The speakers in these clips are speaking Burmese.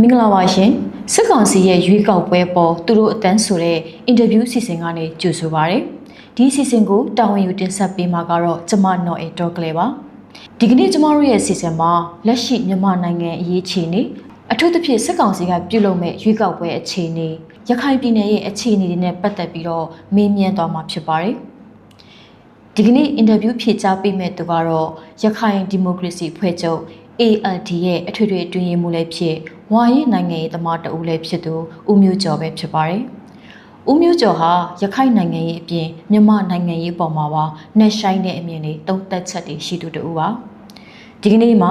မင်္ဂလာပါရှင်စစ်ကောင်စီရဲ့ရွေးကောက်ပွဲပေါ်သူတို့အတန်းဆိုတဲ့အင်တာဗျူးစီစဉ်ကနေကြိုဆိုပါရစေဒီစီစဉ်ကိုတာဝန်ယူတင်ဆက်ပေးမှာကတော့ကျမနော်အေတော်ကလေးပါဒီကနေ့ကျမတို့ရဲ့စီစဉ်မှာလက်ရှိမြန်မာနိုင်ငံအရေးအခြေအနေအထူးသဖြင့်စစ်ကောင်စီကပြုလုပ်မဲ့ရွေးကောက်ပွဲအခြေအနေရခိုင်ပြည်နယ်ရဲ့အခြေအနေတွေနဲ့ပတ်သက်ပြီးတော့မေးမြန်းသွားမှာဖြစ်ပါတယ်ဒီကနေ့အင်တာဗျူးဖြေကြားပေးမဲ့သူကတော့ရခိုင်ဒီမိုကရေစီဖွဲ့ချုပ် ALD ရဲ့အထွေထွေအတွင်းရေးမှူးလည်းဖြစ် ဝါရင်နိုင်ငံရေးသမားတဦးလည်းဖြစ်သူဦးမျိုးကျော်ပဲဖြစ်ပါတယ်။ဦးမျိုးကျော်ဟာရခိုင်နိုင်ငံရေးအပြင်မြန်မာနိုင်ငံရေးပေါ်မှာပါနှက်ဆိုင်တဲ့အမြင်တွေတုံ့တက်ချက်တွေရှိသူတဦးပါ။ဒီကနေ့မှာ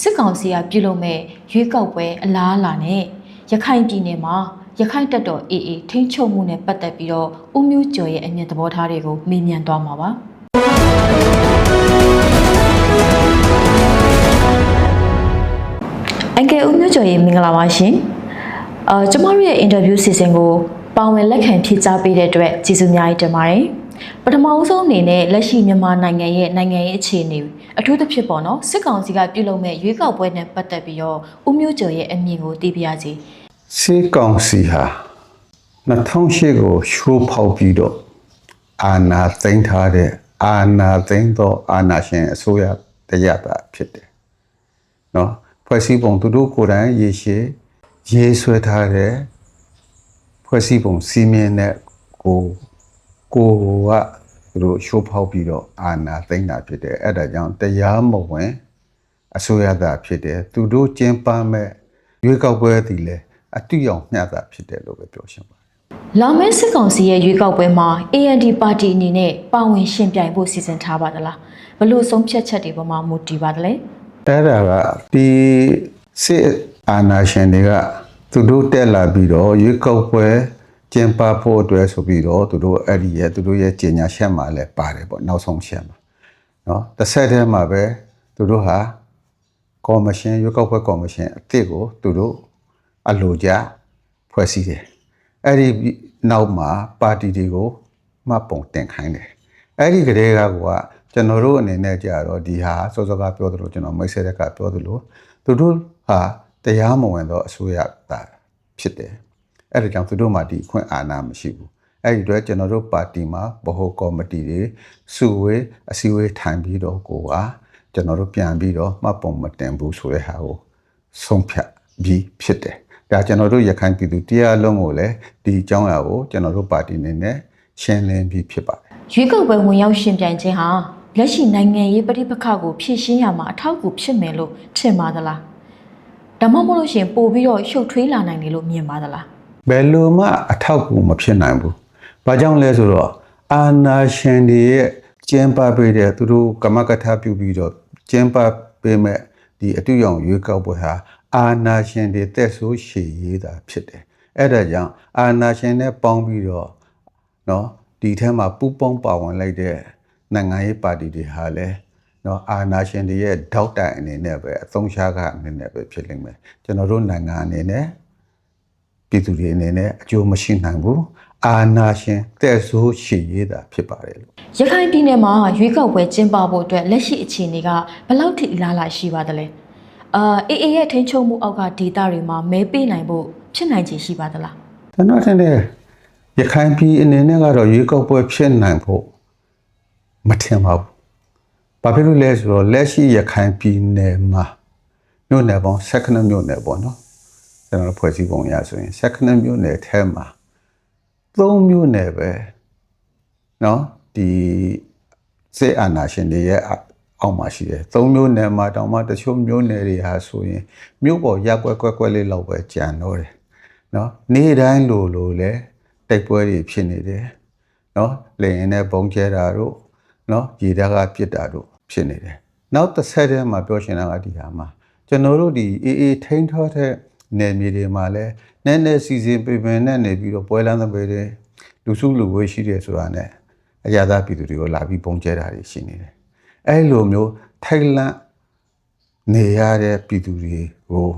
စစ်ကောင်စီကပြုလုပ်မဲ့ရွေးကောက်ပွဲအလားအလာနဲ့ရခိုင်ပြည်နယ်မှာရခိုင်တပ်တော် AA ထိန်းချုပ်မှုနဲ့ပတ်သက်ပြီးတော့ဦးမျိုးကျော်ရဲ့အမြင်သဘောထားတွေကိုမေးမြန်းသွားမှာပါ။ အန်ကယ်ဦးမျိုးကျော်ရေမင်္ဂလာပါရှင်။အာကျမတို့ရဲ့အင်တာဗျူးစီစဉ်ကိုပါဝင်လက်ခံဖြေကြားပေးတဲ့အတွက်ကျေးဇူးအများကြီးတင်ပါတယ်။ပထမအဆုံးအနေနဲ့လက်ရှိမြန်မာနိုင်ငံရဲ့နိုင်ငံရေးအခြေအနေအထူးသဖြင့်ပေါ့နော်စစ်ကောင်စီကပြုလုပ်မဲ့ရွေးကောက်ပွဲနဲ့ပတ်သက်ပြီးတော့ဦးမျိုးကျော်ရဲ့အမြင်ကိုသိပြရစီစေကောင်စီဟာ2008ကိုရှိုးဖောက်ပြီးတော့အာဏာသိမ်းထားတဲ့အာဏာသိမ်းသောအာဏာရှင်အစိုးရတရားတာဖြစ်တယ်။နော် ဖွဲ့စည်းပုံသူတို့ကိုယ်တိုင်ရေရှည်ရေးဆွဲထားတဲ့ဖွဲ့စည်းပုံစီမင်းတဲ့ကိုကိုကသူတို့ရှိုးဖောက်ပြီးတော့အာဏာသိမ်းတာဖြစ်တယ်။အဲ့ဒါကြောင့်တရားမဝင်အစိုးရသားဖြစ်တယ်သူတို့ကျင်းပမဲ့ရွေးကောက်ပွဲတည်လဲအတူရောင်မျှတာဖြစ်တယ်လို့ပဲပြောရှင်ပါတယ်။လာမယ့်စစ်ကောင်စီရဲ့ရွေးကောက်ပွဲမှာ AND ပါတီအနေနဲ့ပါဝင်ရှင်ပြိုင်ဖို့စီစဉ်ထားပါသလား။ဘလို့ဆုံးဖြတ်ချက်တွေပေါ်မှာမူတည်ပါသလဲ အဲ့ဒါကဒီစစ်အာဏာရှင်တွေကသူတို့တက်လာပြီးတော့ရွေးကောက်ပွဲကျင်းပဖို့အတွက်ဆိုပြီးတော့သူတို့အဲ့ဒီရဲ့သူတို့ရဲ့ကြေညာချက်မှာလည်းပါတယ်ပေါ့နောက်ဆုံးချက်မှာเนาะတစ်ဆက်တည်းမှာပဲသူတို့ဟာကော်မရှင်ရွေးကောက်ပွဲကော်မရှင်အစ်စ်ကိုသူတို့အလိုကြဖွဲ့စည်းတယ်အဲ့ဒီနောက်မှာပါတီတွေကိုမှတ်ပုံတင်ခိုင်းတယ်အဲ့ဒီကလေးကက ကျွန်တော်တို့အနေနဲ့ကြတော့ဒီဟာစောစောကပြောသလိုကျွန်တော်မိတ်ဆက်တဲ့ကပြောသလိုသူတို့ဟာတရားမဝင်တော့အစိုးရတာဖြစ်တယ်အဲ့ဒါကြောင့်သူတို့မှဒီအခွင့်အာဏာမရှိဘူးအဲ့ဒီအတွက်ကျွန်တော်တို့ပါတီမှာဗဟိုကော်မတီတွေစုဝေးအစည်းအဝေးထိုင်ပြီးတော့ကိုကကျွန်တော်တို့ပြန်ပြီးတော့မှတ်ပုံမတင်ဘူးဆိုတဲ့ဟာကိုဆုံးဖြတ်ပြီးဖြစ်တယ်ဒါကျွန်တော်တို့ရခိုင်ပြည်သူတရားလုံးကိုလည်းဒီအကြောင်းအရာကိုကျွန်တော်တို့ပါတီအနေနဲ့ရှင်းလင်းပြီးဖြစ်ပါတယ်ရွေးကောက်ပွဲဝင်ရောက်ရှင်ပြိုင်ခြင်းဟာ လက်ရှိနိုင်ငံရေးပဋိပက္ခကိုဖြေရှင်းရမှာအထောက်အကူဖြစ်မယ်လို့ထင်ပါသလားဒါမှမဟုတ်လို့ရှရင်ပို့ပြီးတော့ရှုပ်ထွေးလာနိုင်တယ်လို့မြင်ပါသလားဘယ်လိုမှအထောက်အကူမဖြစ်နိုင်ဘူး။ဘာကြောင့်လဲဆိုတော့အာနာရှင်တွေရဲ့ကျင်းပပေးတဲ့သူတို့ကမကထပြုပြီးတော့ကျင်းပပေးမဲ့ဒီအတူရောင်ရွေးကောက်ပွဲဟာအာနာရှင်တွေတက်ဆိုးရှည်ရေးတာဖြစ်တယ်။အဲ့ဒါကြောင့်အာနာရှင်နဲ့ပေါင်းပြီးတော့နော်ဒီထဲမှာပူပေါင်းပါဝင်လိုက်တဲ့ နိုင်ငံရေးပါတီတွေဟာလည်းနော်အာနာရှင်တွေရဲ့ထောက်တိုင်အနေနဲ့ပဲအသုံးချကအနေနဲ့ပဲဖြစ်လိမ့်မယ်။ကျွန်တော်တို့နိုင်ငံအနေနဲ့ပြည်သူတွေအနေနဲ့အကျိုးမရှိနိုင်ဘူးအာနာရှင်တဲ့ဆိုးရှည်ရေးတာဖြစ်ပါတယ်လို့ရခိုင်ပြည်နယ်မှာရွေးကောက်ပွဲကျင်းပဖို့အတွက်လက်ရှိအခြေအနေကဘယ်လောက်ထိအလားအလာရှိပါသလဲအာအေအေရဲ့ထိန်းချုပ်မှုအောက်ကဒေတာတွေမှာမဲပေးနိုင်ဖို့ဖြစ်နိုင်ခြေရှိပါသလားကျွန်တော်ထင်တယ်ရခိုင်ပြည်အနေနဲ့ကတော့ရွေးကောက်ပွဲဖြစ်နိုင်ဖို့ မထင်ပါဘူး။ဘာဖြစ်လို့လဲဆိုတော့လက်ရှိရခိုင်ပြည်နယ်မှာမြို့နယ်ပေါင်း16မြို့နယ်ပေါ့နော်။ကျွန်တော်ဖွဲ့စည်းပုံရဆိုရင်16မြို့နယ်ထဲမှာ3မြို့နယ်ပဲနော်ဒီစေအာနာရှင်တွေရဲ့အောက်မှာရှိတယ်။3မြို့နယ်မှာတောင်မှတချို့မြို့နယ်တွေဟာဆိုရင်မြို့ပေါ်ရက်ွက်ကွက်ကွက်လေးလောက်ပဲကြံတော့တယ်။နော်နေ့တိုင်းလိုလိုလဲတိုက်ပွဲတွေဖြစ်နေတယ်။နော်လေရင်နဲ့ဘုံကျဲတာတို့ နော်ရေဓာတ်ကပြစ်တာတို့ဖြစ်နေတယ်နောက်တစ်ဆက်တည်းမှာပြောချင်တာကဒီဟာမှာကျွန်တော်တို့ဒီအေးအေးထိန်းထောတဲ့နယ်မြေတွေမှာလဲနည်းနည်းစီစဉ်ပြင်ပင်နဲ့နေပြီးတော့ပွဲလန်းသပွဲတွေလူစုလူဝေးရှိတယ်ဆိုတာနဲ့အရာသားပြည်သူတွေကိုလာပြီးပုံကျဲတာတွေရှိနေတယ်အဲ့လိုမျိုးထိုက်လန့်နေရတဲ့ပြည်သူတွေကို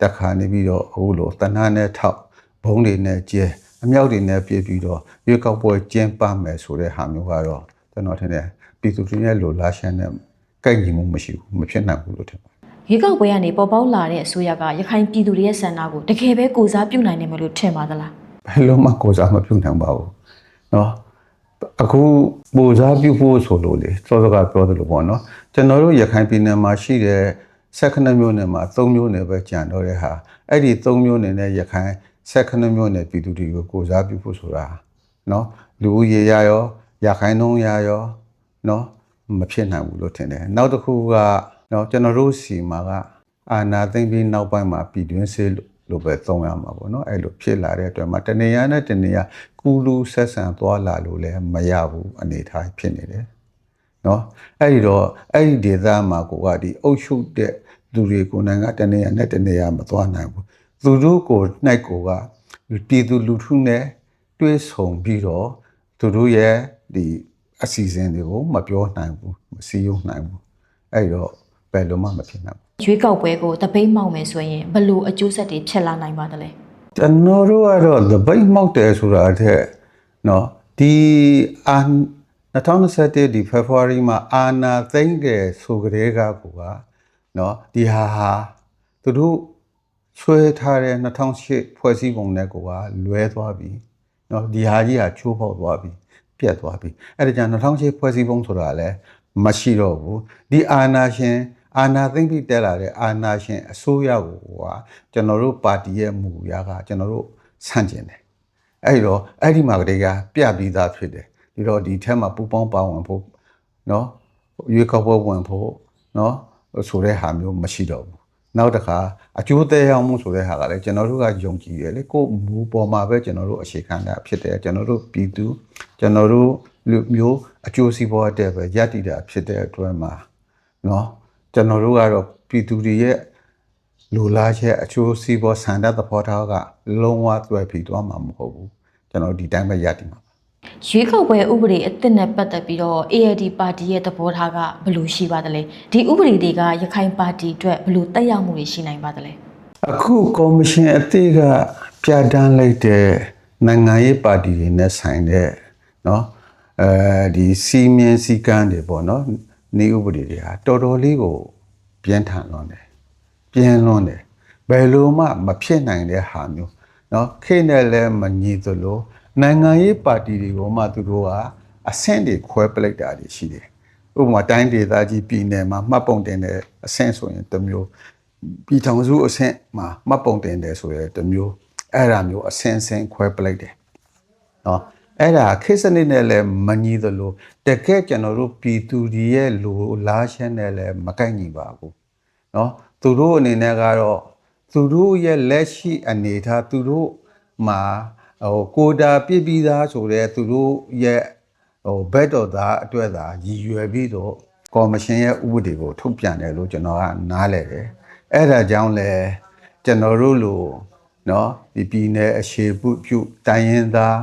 တက်ခါနေပြီးတော့အခုလိုတဏှာနဲ့ထောက်ဘုံတွေနဲ့ကျဲအမြောက်တွေနဲ့ပြည့်ပြီးတော့ရွေးကောက်ပွဲကျင်းပမယ်ဆိုတဲ့ဟာမျိုးကတော့ ကျွန်တော်ထင်တယ်ပြည်သူတွေရဲ့လိုလားရှမ်းနဲ့ကိုက်ညီမှုမရှိဘူးမဖြစ်နိုင်ဘူးလို့ထင်ပါတယ်ရေကောက်ပွဲကနေပေါ်ပေါက်လာတဲ့အစိုးရကရခိုင်ပြည်သူတွေရဲ့ဆန္ဒကိုတကယ်ပဲကိုစားပြုနိုင်တယ်မလို့ထင်ပါသလားဘယ်လိုမှကိုစားမပြုနိုင်ပါဘူးနော်အခုပိုစားပြုဖို့ဆိုလို့လေစောစောကပြောသလိုပေါ့နော်ကျွန်တော်တို့ရခိုင်ပြည်နယ်မှာရှိတဲ့16မျိုးနယ်မှာ3မျိုးနယ်ပဲကြံတော့တဲ့ဟာအဲ့ဒီ3မျိုးနယ်နဲ့ရခိုင်16မျိုးနယ်ပြည်သူတွေကိုကိုစားပြုဖို့ဆိုတာနော်လူဦးရေရရော ရခိုင်နှုန်းရရောเนาะမဖြစ်နိုင်ဘူးလို့ထင်တယ်နောက်တစ်ခုကเนาะကျွန်တော်တို့စီမှာကအာနာသိမ့်ပြီးနောက်ပိုင်းမှာပြည်တွင်းစေလို့ လို့ပဲသုံးရမှာပေါ့နော်အဲ့လိုဖြစ်လာတဲ့အတွက်မှာတနေရာနဲ့တနေရာကူလူဆက်ဆံသွားလာလို့လည်းမရဘူးအနေအထားဖြစ်နေတယ်နော်အဲ့ဒီတော့အဲ့ဒီဒေသမှာကိုကဒီအုပ်ချုပ်တဲ့လူတွေကိုနိုင်ကတနေရာနဲ့တနေရာမသွားနိုင်ဘူးသူတို့ကိုနှိုက်ကိုကပြည်သူလူထုနဲ့တွဲဆုံပြီးတော့သူတို့ရဲ့ ဒီအစီအစဉ်တွေကိုမပြောနိုင်ဘူးမစည်းရုံးနိုင်ဘူးအဲ့တော့ဘယ်လိုမှမဖြစ်နိုင်ဘူးရွေးကောက်ပွဲကိုတပိတ်မောက်မယ်ဆိုရင်ဘလို့အကျိုးဆက်တွေဖြစ်လာနိုင်ပါသလဲကျွန်တော်တို့ကတော့တပိတ်မောက်တယ်ဆိုတာအထက်နော်ဒီအာ2021ဒီ February မှာအာနာသိမ့်တယ်ဆိုကြတဲ့ကကိုကနော်ဒီဟာဟာသူတို့ဆွဲထားတဲ့2008ဖွဲ့စည်းပုံနဲ့ကိုကလွဲသွားပြီနော်ဒီဟာကြီးကချိုးဖောက်သွားပြီ ပြတ်သွားပြီအဲ့ဒါကြောင့်2008ဖွဲ့စည်းပုံဆိုတာလည်းမရှိတော့ဘူးဒီအာနာရှင်အာနာသိမ့်ပြီးတက်လာတဲ့အာနာရှင်အစိုးရကိုကကျွန်တော်တို့ပါတီရဲ့မူအရာကကျွန်တော်တို့ဆန့်ကျင်တယ်အဲ့တော့အဲ့ဒီမှာကလေးကပြပြီးသားဖြစ်တယ်ဒီတော့ဒီထက်မှာပူပေါင်းပါဝင်ဖို့နော်ရွေးကောက်ပွဲဝင်ဖို့နော်ဆိုတဲ့ဟာမျိုးမရှိတော့ဘူး နောက်တစ်ခါအကျိုးသက်ရောက်မှုဆိုတဲ့ဟာကလည်းကျွန်တော်တို့ကယုံကြည်တယ်လေကိုယ်မူပေါ်မှာပဲကျွန်တော်တို့အခြေခံတာဖြစ်တယ်ကျွန်တော်တို့ပြည်သူကျွန်တော်တို့လူမျိုးအကျိုးစီးပွားတဲ့ပဲယက်တည်တာဖြစ်တဲ့အတွက်မှာเนาะကျွန်တော်တို့ကတော့ပြည်သူတွေရဲ့လူလားချက်အချိုးစီးပွားဆန္ဒသဘောထားကလုံးဝသွဲပြီးသွားမှာမဟုတ်ဘူးကျွန်တော်ဒီတိုင်းပဲယက်တည်မှာ ရွေးကောက်ပွဲဥပဒေအသစ်နဲ့ပတ်သက်ပြီးတော့ ALD ပါတီရဲ့သဘောထားကဘလို့ရှိပါသလဲဒီဥပဒေတွေကရခိုင်ပါတီအတွက်ဘလို့တက်ရောက်မှုတွေရှိနိုင်ပါသလဲ အခုကော်မရှင်အသေးကပြဋ္ဌာန်းလိုက်တဲ့နိုင်ငံရေးပါတီတွေနဲ့ဆိုင်တဲ့เนาะအဲဒီစီမင်းစည်းကမ်းတွေပေါ့เนาะနေဥပဒေတွေဟာတော်တော်လေးကိုပြင်းထန်လွန်းတယ်ပြင်းလွန်းတယ်ဘယ်လိုမှမဖြစ်နိုင်တဲ့ဟာမျိုးเนาะခေတ်နဲ့လည်းမညီသလို နိုင်ငံရေးပါတီတွေကိုမှသူတို့ကအဆင့်တွေခွဲပလိုက်တာတွေရှိတယ်ဥပမာတိုင်းဒေသကြီးပြည်နယ်မှာမှတ်ပုံတင်တဲ့အဆင့်ဆိုရင်တစ်မျိုးပြည်ထောင်စုအဆင့်မှာမှတ်ပုံတင်တယ်ဆိုရယ်တစ်မျိုးအဲ့ဒါမျိုးအဆင့်ဆင့်ခွဲပလိုက်တယ်နော်အဲ့ဒါခေတ်စနစ်နဲ့လည်းမညီသလိုတကယ်ကျွန်တော်တို့ပြည်သူတွေရဲ့လူလားရှင်းနဲ့လည်းမကိုက်ညီပါဘူးနော်သူတို့အနေနဲ့ကတော့သူတို့ရဲ့လက်ရှိအနေထားသူတို့မှာ ဟိုကိုတာပြစ်ပြီးသားဆိုတော့သူတို့ရဲ့ဟိုဘက်တော်သားအတွက်သာရည်ရွယ်ပြီးတော့ကော်မရှင်ရဲ့ဥပဒေကိုထုတ်ပြန်တယ်လို့ကျွန်တော်ကနားလည်တယ်အဲ့ဒါကြောင့်လဲကျွန်တော်တို့လိုနော်ဒီပြည်နယ်အရှေ့ပုပြုတိုင်းရင်းသား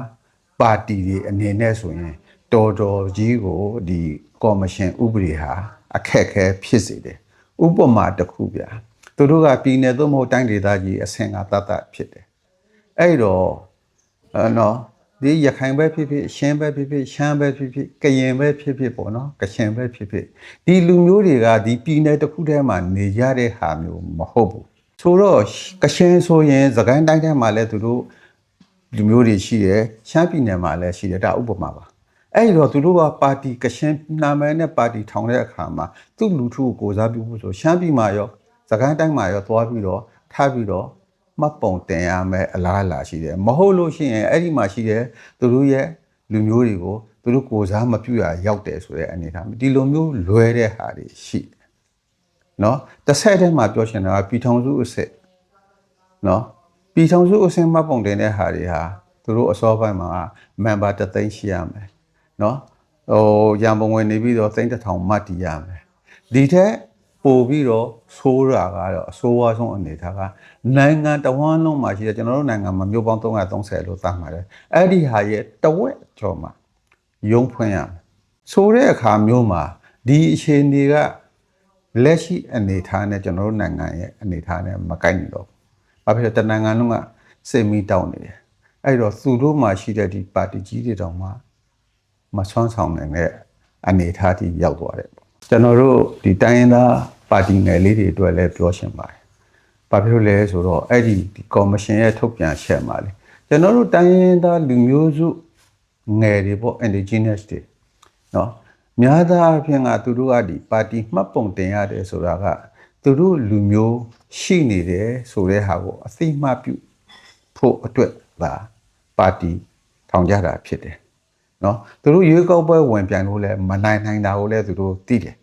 ပါတီတွေအနေနဲ့ဆိုရင်တော်တော်ကြီးကိုဒီကော်မရှင်ဥပဒေဟာအခက်ခဲဖြစ်စေတယ်ဥပမာတစ်ခုဗျာသူတို့ကပြည်နယ်သို့မဟုတ်တိုင်းဒေသကြီးအဆင့်ကတတ်တတ်ဖြစ်တယ်အဲ့တော့ အဲ့နော်ဒီရခိုင်ပဲဖြစ်ဖြစ်ရှမ်းပဲဖြစ်ဖြစ်ရှမ်းပဲဖြစ်ဖြစ်ကရင်ပဲဖြစ်ဖြစ်ပေါ့နော်ကချင်ပဲဖြစ်ဖြစ်ဒီလူမျိုးတွေကဒီပြည်နယ်တစ်ခုထဲမှာနေကြတဲ့ဟာမျိုးမဟုတ်ဘူးဆိုတော့ကချင်ဆိုရင်သခိုင်းတိုင်းထဲမှာလည်းသူတို့လူမျိုးတွေရှိတယ်ရှမ်းပြည်နယ်မှာလည်းရှိတယ်ဒါဥပမာပါအဲ့ဒီတော့သူတို့ကပါတီကချင်နာမည်နဲ့ပါတီထောင်တဲ့အခါမှာသူ့လူထုကိုကိုစားပြုဖို့ဆိုရှမ်းပြည်မှာရောသခိုင်းတိုင်းမှာရောသွားပြီးတော့ထားပြီးတော့ မှတ်ပုံတင်ရမယ်အလားအလာရှိတယ်မဟုတ်လို့ရှိရင်အဲ့ဒီမှာရှိတဲ့သူတို့ရဲ့လူမျိုးတွေကိုသူတို့ကိုစားမပြုရရောက်တယ်ဆိုတဲ့အနေအထားဒီလိုမျိုးလွဲတဲ့ဟာတွေရှိနော်တစ်ဆက်တည်းမှာပြောချင်တာကပြည်ထောင်စုအစစ်နော်ပြည်ထောင်စုအစစ်မှတ်ပုံတင်တဲ့ဟာတွေဟာသူတို့အစောပိုင်းမှာမန်ဘာတသိန်းရှိရမယ်နော်ဟိုရန်ပုံငွေနေပြီးတော့သိန်းတစ်ထောင်မှတ်တည်ရမယ်ဒီထက် ပို့ပြီးတော့ဆိုးတာကတော့အဆိုးဝါးဆုံးအနေထားကနိုင်ငံတဝန်းလုံးမှာရှိတယ်ကျွန်တော်တို့နိုင်ငံမှာမြို့ပေါင်း330လို့သတ်မှတ်တယ်အဲ့ဒီဟာရဲ့တဝက်ကျော်မှာရုံးဖွင့်ရမယ်ဆိုတဲ့အခါမျိုးမှာဒီအခြေအနေကလက်ရှိအနေထားနဲ့ကျွန်တော်တို့နိုင်ငံရဲ့အနေထားနဲ့မကိုက်ညီတော့ဘူးဘာဖြစ်လဲတနိုင်ငံလုံးကစိတ်မီးတောင်းနေတယ်အဲ့တော့သူတို့မှာရှိတဲ့ဒီပါတီကြီးတွေတောင်မှမဆွမ်းဆောင်နိုင်တဲ့အနေအထားထိရောက်သွားတယ်ပေါ့ ကျွန်တော်တို့ဒီတိုင်းရင်းသားပါတီငယ်လေးတွေအတွက်လည်းပြောရှင်ပါတယ်။ဘာဖြစ်လို့လဲဆိုတော့အဲ့ဒီဒီကော်မရှင်ရဲ့ထုတ်ပြန်ချက်မှာလေကျွန်တော်တို့တိုင်းရင်းသားလူမျိုးစုငယ်တွေပေါ့ indigenous တွေနော်များသောအားဖြင့်ကသူတို့ကဒီပါတီမှတ်ပုံတင်ရတယ်ဆိုတာကသူတို့လူမျိုးရှိနေတယ်ဆိုတဲ့ဟာကိုအသိမှတ်ပြုဖို့အတွက်ပါပါတီထောင်ကြတာဖြစ်တယ် နော်သူတို့ရွေးကောက်ပွဲဝင်ပြိုင်လို့လည်းမနိုင်နိုင်တာကိုလည်းသူတို့သိတယ်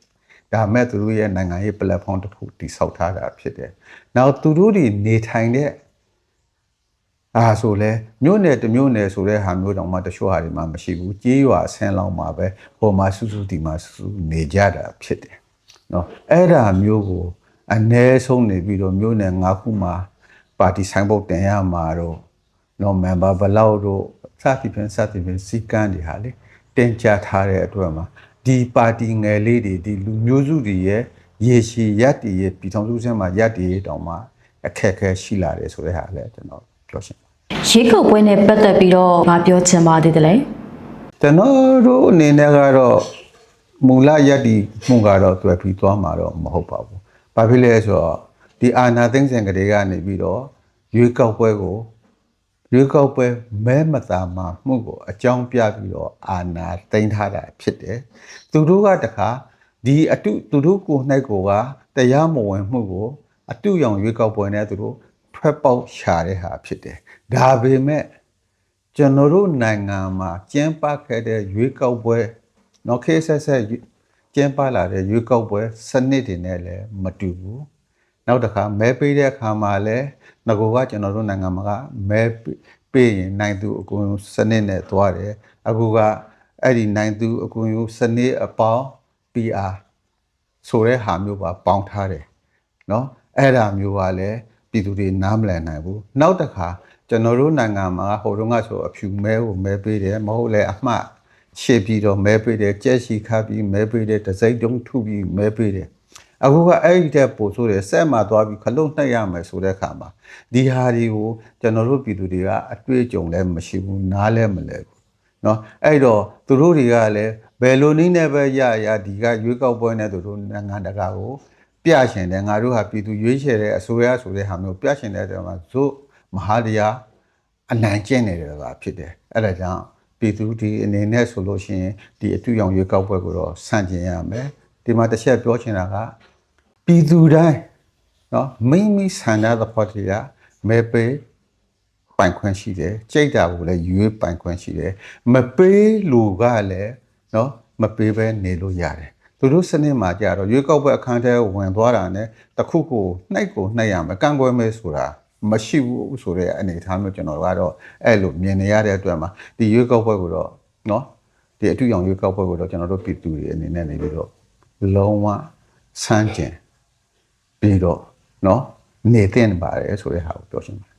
ဒါမဲ့သူတို့ရဲ့နိုင်ငံရေး platform တစ်ခုတည်ဆောက်ထားတာဖြစ်တယ်နောက်သူတို့တွေနေထိုင်တဲ့အာဆိုလဲမြို့နယ်တစ်မြို့နယ်ဆိုတဲ့ဟာမျိုးတောင်မှတချို့ဟာတွေမှမရှိဘူးကြေးရွာဆင်းလောင်းမှာပဲဟိုမှာစုစုဒီမှာစုစုနေကြတာဖြစ်တယ်နော်အဲ့ဒါမျိုးကိုအ ਨੇ ဆုံးနေပြီးတော့မြို့နယ်၅ခုမှာပါတီဆိုင်ဘုတ်တင်ရမှာတော့ နော် member ဘလောက်တော့စသည်ဖြင့်စသည်ဖြင့်စီကန်းတွေဟာလေတင်ကြထားတဲ့အတွက်မှာဒီပါတီငယ်လေးတွေဒီလူမျိုးစုတွေရဲ့ရေရှည်ရက်တည်ရဲ့ပြည်ထောင်စုစင်းမှာရက်တည်တောင်မှအခက်အခဲရှိလာတယ်ဆိုတဲ့ဟာလည်းကျွန်တော်ပြောချင်ပါတယ်ရေကုတ်ပွဲနဲ့ပတ်သက်ပြီးတော့မပြောချင်ပါသေးတယ်လေကျွန်တော်တို့အနေနဲ့ကတော့မူလယက်ဒီမှုကတော့တွေ့ပြီးသွားမှာတော့မဟုတ်ပါဘူး။ဘာဖြစ်လဲဆိုတော့ဒီအာနာသိမ့်စဉ်ကလေးကနေပြီးတော့ရွေးကောက်ပွဲကို ရွေးကောက်ပွဲမဲမသာမှာမှုကိုအကြောင်းပြပြီးတော့အာနာသိမ့်ထားတာဖြစ်တယ်။သူတို့ကတခါဒီအတုသူတို့ကိုယ်၌ကိုကတရားမဝင်မှုကို အတုရောင်ရွေးကောက်ပွဲနဲ့သူတို့ထွက်ပေါက်ရှာတဲ့ဟာဖြစ်တယ်။ဒါပေမဲ့ကျွန်တော်တို့နိုင်ငံမှာကျင်းပခဲ့တဲ့ရွေးကောက်ပွဲနော်ခေတ်ဆက်ဆက်ကျင်းပလာတဲ့ရွေးကောက်ပွဲစနစ်တွေနဲ့လည်းမတူဘူး နောက်တစ်ခါမဲပေးတဲ့အခါမှာလည်းငကိုကကျွန်တော်တို့နိုင်ငံမှာကမဲပေးရင်နိုင်သူအကုန်စနစ်နဲ့သွားတယ်အခုကအဲ့ဒီနိုင်သူအကုန်စနစ်အပေါင်း PR ဆိုတဲ့ဟာမျိုးပါပေါင်းထားတယ် เนาะအဲ့ဒါမျိုးကလည်းပြည်သူတွေနားမလည်နိုင်ဘူးနောက်တစ်ခါကျွန်တော်တို့နိုင်ငံမှာဟိုတုန်းကဆိုအဖြူမဲကိုမဲပေးတယ်မဟုတ်လဲအမှတ်ရှေ့ပြီးတော့မဲပေးတယ်ကြက်ရှိခါပြီးမဲပေးတယ်တစိမ့်တုံးထုပြီးမဲပေးတယ် အခုကအဲ့ဒီတဲ့ပို့ဆိုတယ်ဆက်မှာသွားပြီးခလုတ်နှိပ်ရမယ်ဆိုတဲ့အခါမှာဒီဟာတွေကိုကျွန်တော်တို့ပြည်သူတွေကအတွေ့အကြုံလည်းမရှိဘူးနားလည်းမလဲဘူး เนาะအဲ့တော့သူတို့တွေကလည်းဘယ်လိုနည်းနဲ့ပဲရရဒီကရွေးကောက်ပွဲနဲ့သူတို့နိုင်ငံတကာကိုပြရှင်တယ်ငါတို့ဟာပြည်သူရွေးချယ်တဲ့အစိုးရဆိုတဲ့ဟာမျိုးပြရှင်တဲ့တဲ့မှာဇို့မဟာတရားအနိုင်ကျင့်နေတယ်ဆိုတာဖြစ်တယ်အဲ့ဒါကြောင့်ပြည်သူဒီအနေနဲ့ဆိုလို့ရှိရင်ဒီအတူရောင်ရွေးကောက်ပွဲကိုတော့ဆန့်ကျင်ရမယ်ဒီမှာတစ်ချက်ပြောချင်တာက ပြည်သူတိုင်းနော်မိမိဆန္ဒသဘောတရားမဲပေးပိုင်ခွင့်ရှိတယ်ကြိတ်တာကိုလည်းရွေးပိုင်ခွင့်ရှိတယ်မပေးလို့ကလည်းနော်မပေးဘဲနေလို့ရတယ်သူတို့စနစ်မှာကြတော့ရွေးကောက်ပွဲအခန်းထဲဝင်သွားတာ ਨੇ တခုခုနှိုက်ကိုနှိုက်ရမယ်ကန့်ကွက်မယ်ဆိုတာမရှိဘူးဆိုတဲ့အနေအထားမျိုးကျွန်တော်ကတော့အဲ့လိုမြင်နေရတဲ့အတွက်မှာဒီရွေးကောက်ပွဲကိုတော့နော်ဒီအထူးအောင်ရွေးကောက်ပွဲကိုတော့ကျွန်တော်တို့ပြည်သူတွေအနေနဲ့နေပြီးတော့လုံးဝစမ်းကျင် ပြီးတော့เนาะနေသင့်ပါတယ်ဆိုတဲ့ဟာကိုပြောချင်ပါတယ်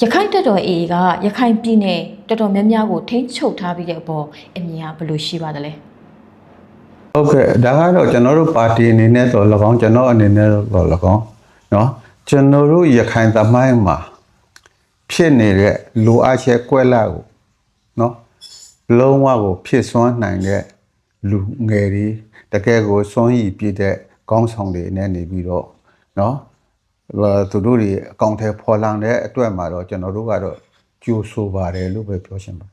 ရခိုင်တပ်တော် AA ကရခိုင်ပြည်နယ်တော်တော်များများကိုထိန်းချုပ်ထားပြီးတဲ့အပေါ်အမြင်ကဘယ်လိုရှိပါသလဲ ဟုတ်ကဲ့ဒါကတော့ကျွန်တော်တို့ပါတီအနေနဲ့တော့၎င်းကျွန်တော်အနေနဲ့တော့၎င်းเนาะကျွန်တော်တို့ရခိုင်သမိုင်းမှာဖြစ်နေတဲ့လိုအပ်ချက်ကွက်လာကိုเนาะလုံးဝကိုဖြစ်စွမ်းနိုင်တဲ့လူငယ်တွေတကယ်ကိုစွမ်းရည်ပြည့်တဲ့ကောင်းဆောင်တွေနဲ့နေပြီးတော့ เนาะသူတို့တွေအကောင့်ထဲပေါ်လာတဲ့အတွက်မှာတော့ကျွန်တော်တို့ကတော့ကြိုးဆိုပါတယ်လို့ပဲပြောချင်ပါတယ်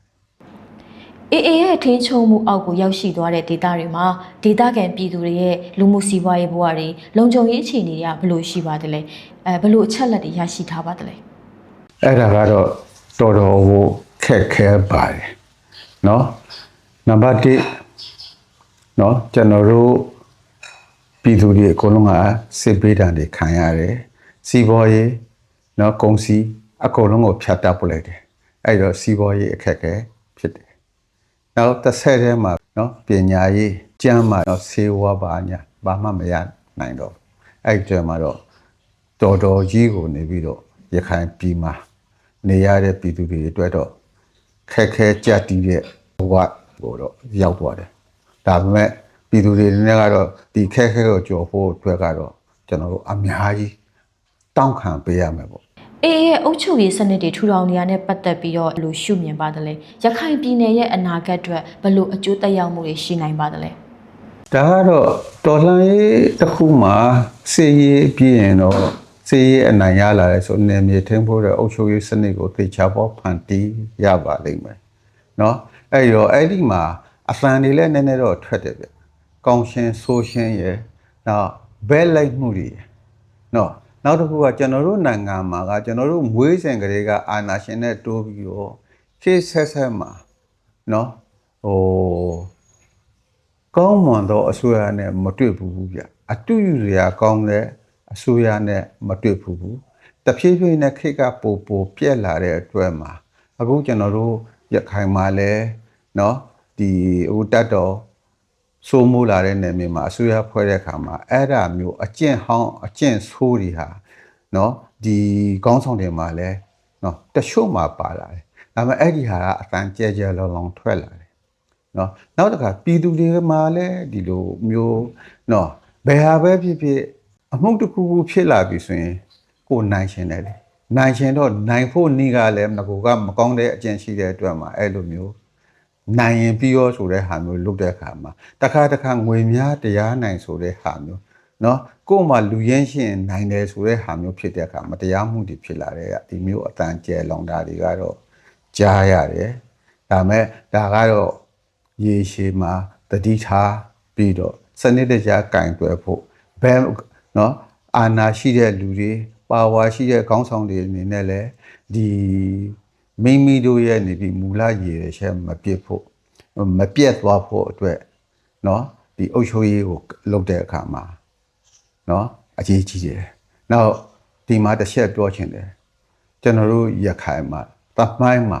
AA ရဲ့ထိန်းချုပ်မှုအောက်ကိုရောက်ရှိသွားတဲ့ဒေသတွေမှာဒေသခံပြည်သူတွေရဲ့လူမှုစီးပွားရေးဘဝတွေလုံခြုံရေးအခြေအနေတွေကဘယ်လိုရှိပါသလဲအဲဘယ်လိုအချက်လက်တွေရရှိထားပါသလဲ အဲ့ဒါကတော့တော်တော်ဟိုခက်ခဲပါတယ်เนาะနံပါတ်1เนาะကျွန်တော်တို့ ပြည်သူတွေအကုန်လုံးကစစ်ပေးတာတွေခံရတယ်စီးပွားရေးနော်ကုန်စည်အကုန်လုံးကိုဖြတ်တပ်ပလိုက်တယ်အဲ့တော့စီးပွားရေးအခက်အခဲဖြစ်တယ်နောက်တစ်ဆက်တည်းမှာနော်ပညာရေးကျမ်းမာနော်ဆေးဝါးပါညာဘာမှမရနိုင်တော့အဲ့ကျမှာတော့တော်တော်ကြီးကိုနေပြီးတော့ရခိုင်ပြည်မှာနေရတဲ့ပြည်သူတွေအတွက်တော့ခက်ခဲကြတည်တဲ့ဘဝကိုတော့ရောက်သွားတယ်ဒါပေမဲ့ ပြည်သူတွေနဲ့ကတော့ဒီခက်ခဲကိုကြော်ဖို့အတွက်ကတော့ကျွန်တော်တို့အများကြီးတောင်းခံပေးရမယ်ပေါ့ AA ရဲ့အုပ်ချုပ်ရေးစနစ်တွေထူထောင်နေရတဲ့ပတ်သက်ပြီးတော့ဘယ်လိုရှုမြင်ပါသလဲရခိုင်ပြည်နယ်ရဲ့အနာဂတ်အတွက်ဘယ်လိုအကျိုးသက်ရောက်မှုတွေရှိနိုင်ပါသလဲ ။တ ဒါကတော့တော်လှန်ရေးတစ်ခုမှာစေရေးပြည့်ရင်တော့စေရေးအနိုင်ရလာတယ်ဆိုနေမြေထင်းဖို့တဲ့အုပ်ချုပ်ရေးစနစ်ကိုသေချာပေါဖန်တီးရပါလိမ့်မယ်เนาะအဲ့တော့အဲ့ဒီမှာအသံတွေလည်းနည်းနည်းတော့ထွက်တယ်ဗျ ကောင်းရှင်းဆိုးရှင်းရယ်နောက်ဘဲလိုက်မှုတွေရယ်နော်နောက်တစ်ခုကကျွန်တော်တို့နိုင်ငံမှာကကျွန်တော်တို့မွေးစဉ်ကလေးကအာဏာရှင်နဲ့တိုးပြီးတော့ရှေ့ဆက်ဆက်မှာနော်ဟိုကောင်းမွန်သောအစိုးရနဲ့မတွေ့ဘူးဘူးဗျအတူယူစရာကောင်းတဲ့အစိုးရနဲ့မတွေ့ဘူးဘူးတဖြည်းဖြည်းနဲ့ခိတ်ကပိုပိုပြက်လာတဲ့အတွက်မှာအခုကျွန်တော်တို့ရခိုင်မှာလဲနော်ဒီဟိုတတ်တော် စိုးမိုးလာတဲ့နယ်မြေမှာအစိုးရဖွဲ့တဲ့အခါမှာအဲ့ဒါမျိုးအကျင့်ဟောင်းအကျင့်ဆိုးတွေဟာနော်ဒီကောင်းဆောင်တွေမှာလဲနော်တချို့မှာပါလာတယ်ဒါပေမဲ့အဲ့ဒီဟာကအတန်ကြဲကြဲလောင်လောင်ထွက်လာတယ်နော်နောက်တစ်ခါပြည်သူတွေမှာလဲဒီလိုမျိုးနော်ဘယ်ဟာပဲဖြစ်ဖြစ်အမှုတစ်ခုခုဖြစ်လာပြီဆိုရင်ကိုယ်နိုင်ရှင်တယ်လေနိုင်ရှင်တော့နိုင်ဖို့နေကလည်းငကိုကမကောင်းတဲ့အကျင့်ရှိတဲ့အတွက်မှာအဲ့လိုမျိုး နိုင်ရင်ပြီးရောဆိုတဲ့ဟာမျိုးလုပ်တဲ့အခါမှာတခါတခါငွေများတရားနိုင်ဆိုတဲ့ဟာမျိုးနော်ကို့မှာလူရင်းရှင်နိုင်တယ်ဆိုတဲ့ဟာမျိုးဖြစ်တဲ့အခါမတရားမှုတွေဖြစ်လာတဲ့ဒီမျိုးအတန်ကျဲလောင်တာတွေကတော့ကြားရတယ်ဒါမဲ့ဒါကတော့ရေရှည်မှာတတိထားပြီးတော့စနစ်တကျကင်တွယ်ဖို့ဘယ်နော်အာနာရှိတဲ့လူတွေပါဝါရှိတဲ့ခေါင်းဆောင်တွေအနေနဲ့လည်းဒီ မိမိတို့ရဲ့နေပြီးမူလရည်ရချက်မပြစ်ဖို့မပြတ်သွားဖို့အတွက်เนาะဒီအုပ်ချုပ်ရေးကိုလုပ်တဲ့အခါမှာเนาะအရေးကြီးတယ်။နောက်ဒီမှာတစ်ချက်ပြောချင်တယ်။ကျွန်တော်တို့ရခိုင်မှာတမိုင်းမှာ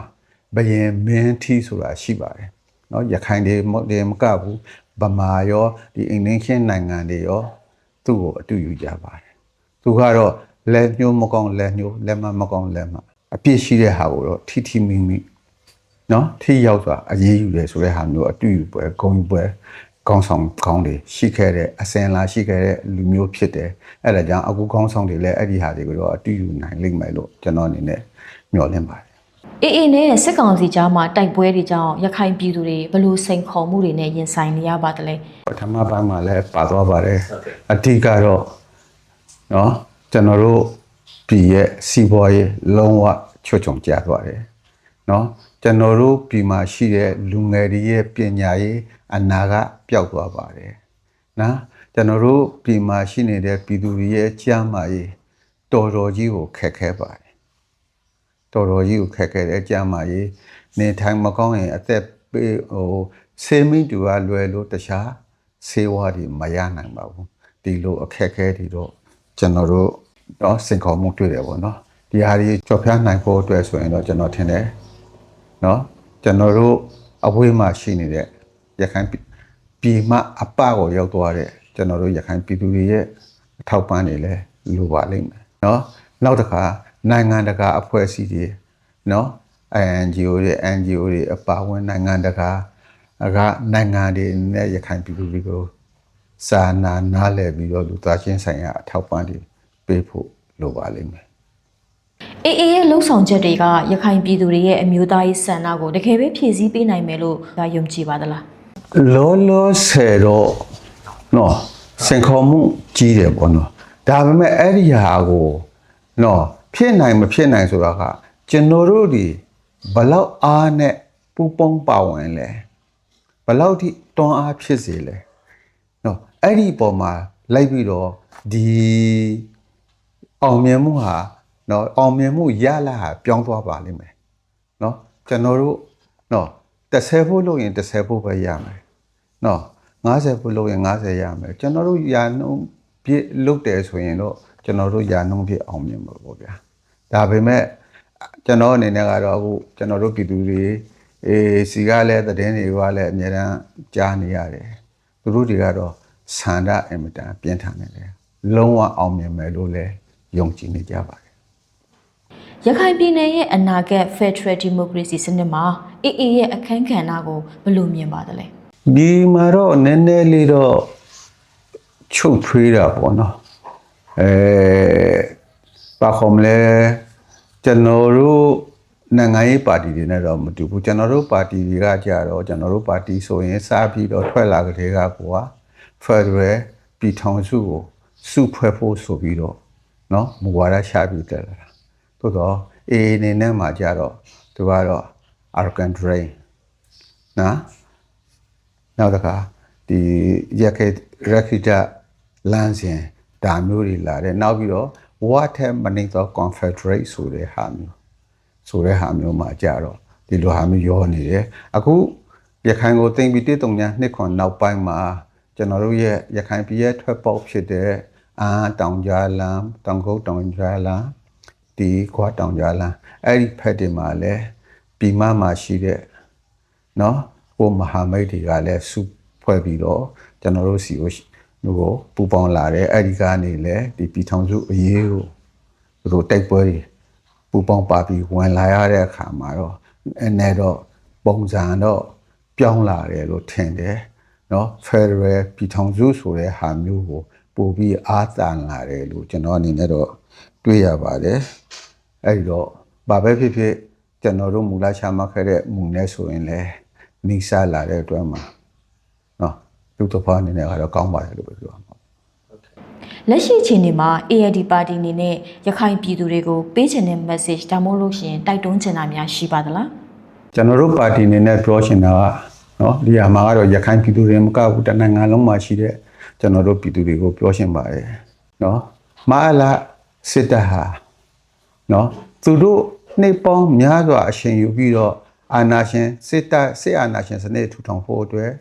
ဘယင်မင်းထီဆိုတာရှိပါတယ်။เนาะရခိုင်တွေမဟုတ်တယ်မကဘူးဗမာရောဒီအိန္ဒိယနိုင်ငံတွေရောသူ့ကိုအတူယူကြပါတယ်။သူကတော့လက်ညှိုးမကောင်းလက်ညှိုးလက်မမကောင်းလက်မ အပြစ်ရှိတဲ့ဟာကိုတော့ထိထိမိမိနော်ထိရောက်စွာအရေးယူတယ်ဆိုတဲ့ဟာမျိုးအတူယူပွဲဂုံယူပွဲကောင်းဆောင်ကောင်းတွေရှိခဲ့တဲ့အစင်လာရှိခဲ့တဲ့လူမျိုးဖြစ်တယ်အဲ့ဒါကြောင့်အခုကောင်းဆောင်တွေလည်းအဲ့ဒီဟာတွေကိုတော့အတူယူနိုင်လိမ့်မယ်လို့ကျွန်တော်အနေနဲ့မျှော်လင့်ပါတယ် အေးအေးနဲ့စစ်ကောင်စီကြားမှာတိုက်ပွဲတွေကြောင့်ရခိုင်ပြည်သူတွေဘလို့စိန်ခေါ်မှုတွေနဲ့ရင်ဆိုင်နေရပါသလဲ ပထမပိုင်းမှာလည်းပါသွားပါတယ်အဓိကတော့เนาะကျွန်တော်တို့ပြည်ရဲ့စီးပွားရေးလုံးဝ ချွတ်ချုံကျသွားတယ်เนาะကျွန်တော်တို့ပြည်မှာရှိတဲ့လူငယ်တွေရဲ့ပညာရေးအနာကပျောက်သွားပါတယ်နော်ကျွန်တော်တို့ပြည်မှာရှိနေတဲ့ပြည်သူတွေရဲ့ကျမ်းမာရေးတော်တော်ကြီးကိုခက်ခဲပါတယ်တော်တော်ကြီးကိုခက်ခဲတယ်ကျမ်းမာရေးနေထိုင်မကောင်းရင်အသက်ပေးဟိုဆေးမိတူကလွယ်လို့တခြားဆေးဝါးတွေမရနိုင်ပါဘူးဒီလိုအခက်ခဲတွေတော့ကျွန်တော်တို့တော့စင်ခေါ်မှုတွေ့တယ်ပေါ့နော် ဒီဟာတွေကြော်ဖြားနိုင်ဖို့အတွက်ဆိုရင်တော့ကျွန်တော်ထင်တယ်နော်ကျွန်တော်တို့အဝေးမှာရှိနေတဲ့ရခိုင်ပြည်မအပကိုရောက်သွားတဲ့ကျွန်တော်တို့ရခိုင်ပြည်သူတွေရဲ့အထောက်ပံ့တွေလည်းလိုပါလိမ့်မယ်နော်နောက်တစ်ခါနိုင်ငံတကာအဖွဲ့အစည်းတွေနော် NGO တွေ NGO တွေအပါအဝင်နိုင်ငံတကာကနိုင်ငံတွေနဲ့ရခိုင်ပြည်သူတွေကိုစာနာနားလည်ပြီးတော့လူသားချင်းဆိုင်ရာအထောက်ပံ့တွေပေးဖို့လိုပါလိမ့်မယ် အေးအေးရဲ့လှုပ်ဆောင်ချက်တွေကရခိုင်ပြည်သူတွေရဲ့အမျိုးသားရေးဆန္ဒကိုတကယ်ပဲဖြည့်ဆည်းပေးနိုင်မယ်လို့ဒါယုံကြည်ပါသလားလောလောဆယ်တော့နော်စင်ခေါ်မှုကြီးတယ်ပေါ့နော်ဒါပေမဲ့အဲ့ဒီဟာကိုနော်ဖြစ်နိုင်မဖြစ်နိုင်ဆိုတာကကျွန်တော်တို့ဒီဘလောက်အားနဲ့ပူပေါင်းပါဝင်လဲဘလောက်ထိတွန်းအားဖြစ်စေလဲနော်အဲ့ဒီပုံမှာလိုက်ပြီးတော့ဒီအောင်မြင်မှုဟာ နော်အောင်မြင်မှုရလာဟာပြောင်းသွားပါလိမ့်မယ်နော်ကျွန်တော်တို့နော်30ဖို့လို့ရင်30ဖို့ပဲရမယ်နော်90ဖို့လို့ရင်90ရမယ်ကျွန်တော်တို့ယာနှုံးပြည့်လုတ်တယ်ဆိုရင်တော့ကျွန်တော်တို့ယာနှုံးပြည့်အောင်မြင်မှာပေါ့ဗျာဒါပေမဲ့ကျွန်တော်အနေနဲ့ကတော့အခုကျွန်တော်တို့ပြည်သူတွေအေးစီကလည်းသတင်းတွေကလည်းအများတန်းကြားနေရတယ်သူတို့တွေကတော့ဆန္ဒအင်မတန်ပြင်းထန်နေတယ်လုံးဝအောင်မြင်မယ်လို့လည်းယုံကြည်နေကြပါတယ် ရခိုင်ပြည်နယ်ရဲ့အနာဂတ် Federal Democracy စနစ်မှာအေးအေးရဲ့အခန်းကဏ္ဍကိုဘယ်လိုမြင်ပါသလဲ ဒီမှာတော့နည်းနည်းလေးတော့ချုပ်ထွေးတာပေါ့နော်အဲပါခုံးလဲကျွန်တော်တို့နိုင်ငံရေးပါတီတွေနဲ့တော့မတူဘူးကျွန်တော်တို့ပါတီတွေကကြတော့ကျွန်တော်တို့ပါတီဆိုရင်စားပြီးတော့ထွက်လာကြတဲ့ကကွာ Federal ပြည်ထောင်စုကိုစုဖွဲ့ဖို့ဆိုပြီးတော့เนาะမူဝါဒချပြီးတက်လာတာ သို့တော့ AA အနေနဲ့မှာကြတော့သူကတော့ Arkan Drain နော်နောက်တစ်ခါဒီရက်ခေရက်ခိတလမ်းစဉ်ဒါမျိုးတွေလာတယ်နောက်ပြီးတော့ what have money to confederate ဆိုတဲ့ဟာမျိုးဆိုတဲ့ဟာမျိုးမှာကြတော့ဒီလိုဟာမျိုးရောနေတယ်အခုရခိုင်ကိုတင်ပြီးတည်တုံညာနှစ်ခွန်နောက်ပိုင်းမှာကျွန်တော်တို့ရဲ့ရခိုင်ပြည်ရဲ့ထွက်ပေါက်ဖြစ်တဲ့အာတောင်ကြားလမ်းတောင်ကုတ်တောင်ကြားလမ်း ဒီခွာတောင်ကြားလမ်းအဲ့ဒီဖက်တွေမှာလည်းပြည်မမှာရှိတဲ့နော်ဟိုမဟာမိတ်တွေကလည်းစုဖွဲ့ပြီးတော့ကျွန်တော်တို့စီကိုဟိုပူပေါင်းလာတယ်အဲ့ဒီကနေလည်းဒီပြည်ထောင်စုအရေးကိုသူတို့တိုက်ပွဲတွေပူပေါင်းပါပြီးဝင်လာရတဲ့အခါမှာတော့အနေတော့ပုံစံတော့ပြောင်းလာတယ်လို့ထင်တယ်နော် Federal ပြည်ထောင်စုဆိုတဲ့ဟာမျိုးကိုပို့ပြီးအားတန်လာတယ်လို့ကျွန်တော်အနေနဲ့တော့ တွေးရပါတယ်အဲ့ဒီတော့ဘာပဲဖြစ်ဖြစ်ကျွန်တော်တို့မူလချမှတ်ခဲ့တဲ့မူနဲ့ဆိုရင်လည်းနိစ္စလာတဲ့အတွက်မှာနော်လူတစ်ဖားအနေနဲ့ကတော့ကောင်းပါတယ်လို့ပဲပြောရမှာလက်ရှိအချိန်ဒီမှာ AID ပါတီအနေနဲ့ရခိုင်ပြည်သူတွေကိုပေးချင်တဲ့ message ဒါမှမဟုတ်လို့ရှိရင်တိုက်တွန်းချင်တာများရှိပါသလားကျွန်တော်တို့ပါတီအနေနဲ့ပြောချင်တာကနော်ဒီဟာမှာကတော့ရခိုင်ပြည်သူတွေမကဘူးတနိုင်ငံလုံးမှာရှိတဲ့ကျွန်တော်တို့ပြည်သူတွေကိုပြောချင်ပါတယ်နော်မအလာ စစ်တပ်ဟာနော်သူတို့နှိပ်ပေါင်းများစွာအရှင်ယူပြီးတော့အာနာရှင်စစ်တပ်စစ်အာနာရှင်စနစ်ထူထောင်ဖို့အတွက်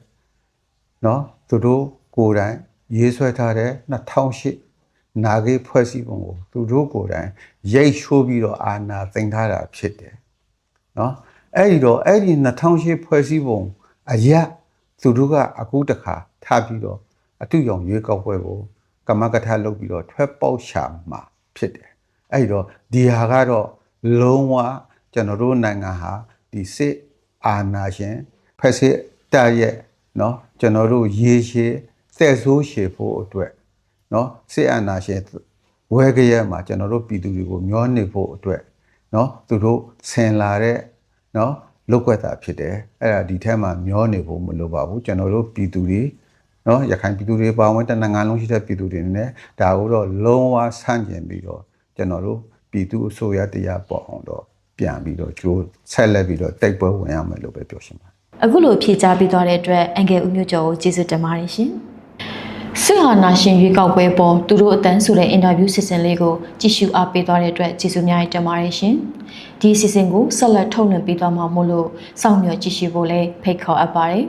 နော်သူတို့ကိုယ်တိုင်ရေးဆွဲထားတဲ့2008နာဂေးဖွဲ့စည်းပုံကိုသူတို့ကိုယ်တိုင်ရိတ်ချိုးပြီးတော့အာနာသိမ်းထားတာဖြစ်တယ်နော်အဲ့ဒီတော့အဲ့ဒီ2008ဖွဲ့စည်းပုံအရက်သူတို့ကအခုတခါထားပြီးတော့အတူရောင်ရွေးကောက်ပွဲကိုကမကထလုပ်ပြီးတော့ထွက်ပေါက်ရှာမှာ ဖြစ်တယ်အဲ့ဒီတော့ဒီဟာကတော့လုံးဝကျွန်တော်တို့နိုင်ငံဟာဒီစစ်အာဏာရှင်ဖက်စစ်တပ်ရဲ့เนาะကျွန်တော်တို့ရေရှည်သက်ဆိုးရှည်ဖို့အတွက်เนาะစစ်အာဏာရှင်ဝဲကြရဲမှာကျွန်တော်တို့ပြည်သူတွေကိုမျောနေဖို့အတွက်เนาะသူတို့ဆင်လာတဲ့เนาะလုတ်ကွက်တာဖြစ်တယ်အဲ့ဒါဒီထဲမှာမျောနေဖို့မလိုပါဘူးကျွန်တော်တို့ပြည်သူတွေ နော်ရခိုင်ပြည်သူတွေပါဝင်တနင်္ဂနွေလုံးရှိတဲ့ပြည်သူတွေနဲ့ဒါကိုတော့လုံးဝဆန့်ကျင်ပြီးတော့ကျွန်တော်တို့ပြည်သူအစိုးရတရားပေါ်အောင်တော့ပြန်ပြီးတော့ကြိုးဆက်လက်ပြီးတော့တိုက်ပွဲဝင်ရမယ်လို့ပဲပြောရှင်ပါအခုလိုဖြေကြားပေးသွားတဲ့အတွက်အန်ကယ်ဦးမျိုးကျော်ကိုကျေးဇူးတင်ပါတယ်ရှင်စစ်ဟာနာရှင်ရွေးကောက်ပွဲပေါ်သူတို့အတန်းဆိုတဲ့အင်တာဗျူးစီစဉ်လေးကိုကြည့်ရှုအားပေးသွားတဲ့အတွက်ကျေးဇူးများတင်ပါတယ်ရှင်ဒီစီစဉ်ကိုဆက်လက်ထုတ်လွှင့်ပေးသွားမှာမို့လို့စောင့်မျှော်ကြည့်ရှုဖို့လည်းဖိတ်ခေါ်အပ်ပါတယ်